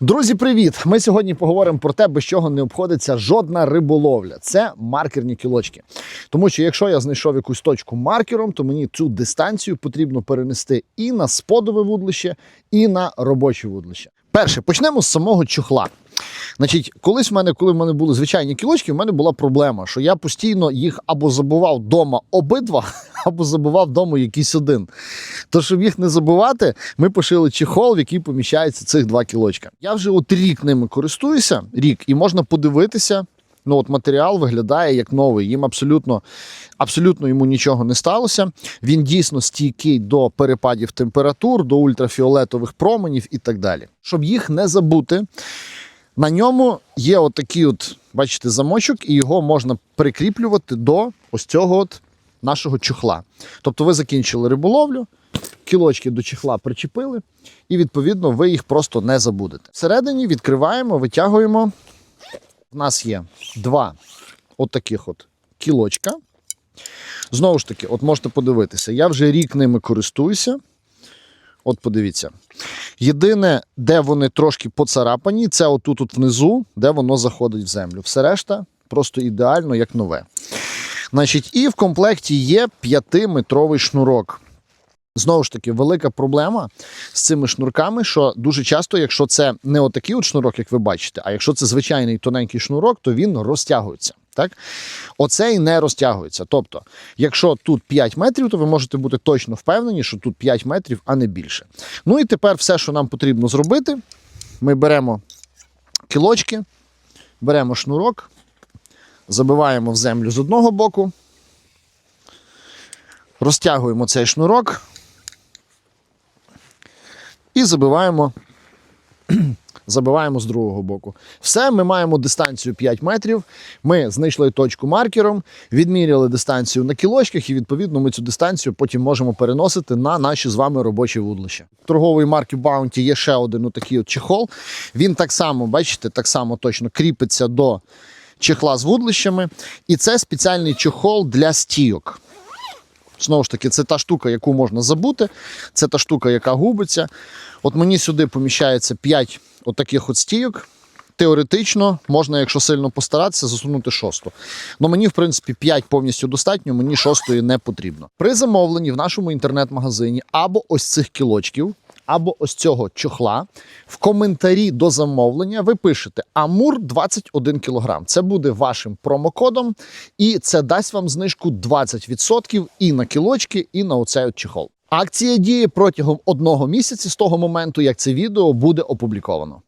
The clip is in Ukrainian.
Друзі, привіт! Ми сьогодні поговоримо про те, без чого не обходиться жодна риболовля. Це маркерні кілочки. Тому що якщо я знайшов якусь точку маркером, то мені цю дистанцію потрібно перенести і на сподове вудлище, і на робоче вудлище. Перше, почнемо з самого чохла. Значить, колись в мене, коли в мене були звичайні кілочки, в мене була проблема, що я постійно їх або забував вдома обидва, або забував вдома якийсь один. То, щоб їх не забувати, ми пошили чехол, в який поміщається цих два кілочка. Я вже от рік ними користуюся, рік, і можна подивитися. Ну, от матеріал виглядає як новий. Їм абсолютно, абсолютно йому нічого не сталося. Він дійсно стійкий до перепадів температур, до ультрафіолетових променів і так далі. Щоб їх не забути, на ньому є отакий, от, бачите, замочок, і його можна прикріплювати до ось цього от нашого чохла. Тобто ви закінчили риболовлю, кілочки до чехла причепили, і відповідно ви їх просто не забудете. Всередині відкриваємо, витягуємо. У нас є два от таких от кілочка. Знову ж таки, от можете подивитися, я вже рік ними користуюся. От подивіться. Єдине, де вони трошки поцарапані, це отут от внизу, де воно заходить в землю. Все решта просто ідеально, як нове. Значить, і в комплекті є 5-метровий шнурок. Знову ж таки, велика проблема з цими шнурками, що дуже часто, якщо це не отакий от шнурок, як ви бачите, а якщо це звичайний тоненький шнурок, то він розтягується. Так? Оцей не розтягується. Тобто, якщо тут 5 метрів, то ви можете бути точно впевнені, що тут 5 метрів, а не більше. Ну і тепер все, що нам потрібно зробити, ми беремо кілочки, беремо шнурок, забиваємо в землю з одного боку, розтягуємо цей шнурок і забиваємо, забиваємо з другого боку. Все, ми маємо дистанцію 5 метрів. Ми знайшли точку маркером, відміряли дистанцію на кілочках, і відповідно ми цю дистанцію потім можемо переносити на наші з вами робочі вудлища. Торгової марки Bounty є ще один отакий от чехол. Він так само, бачите, так само точно кріпиться до чехла з вудлищами. І це спеціальний чехол для стійок. Знову ж таки, це та штука, яку можна забути, це та штука, яка губиться. От мені сюди поміщається 5 отаких от стійок. Теоретично можна, якщо сильно постаратися, засунути шосту. Ну мені, в принципі, 5 повністю достатньо, мені шостої не потрібно. При замовленні в нашому інтернет-магазині або ось цих кілочків, або ось цього чохла. В коментарі до замовлення ви пишете Амур 21 кг. Це буде вашим промокодом, і це дасть вам знижку 20% і на кілочки, і на оцей от чехол. Акція діє протягом одного місяця з того моменту, як це відео буде опубліковано.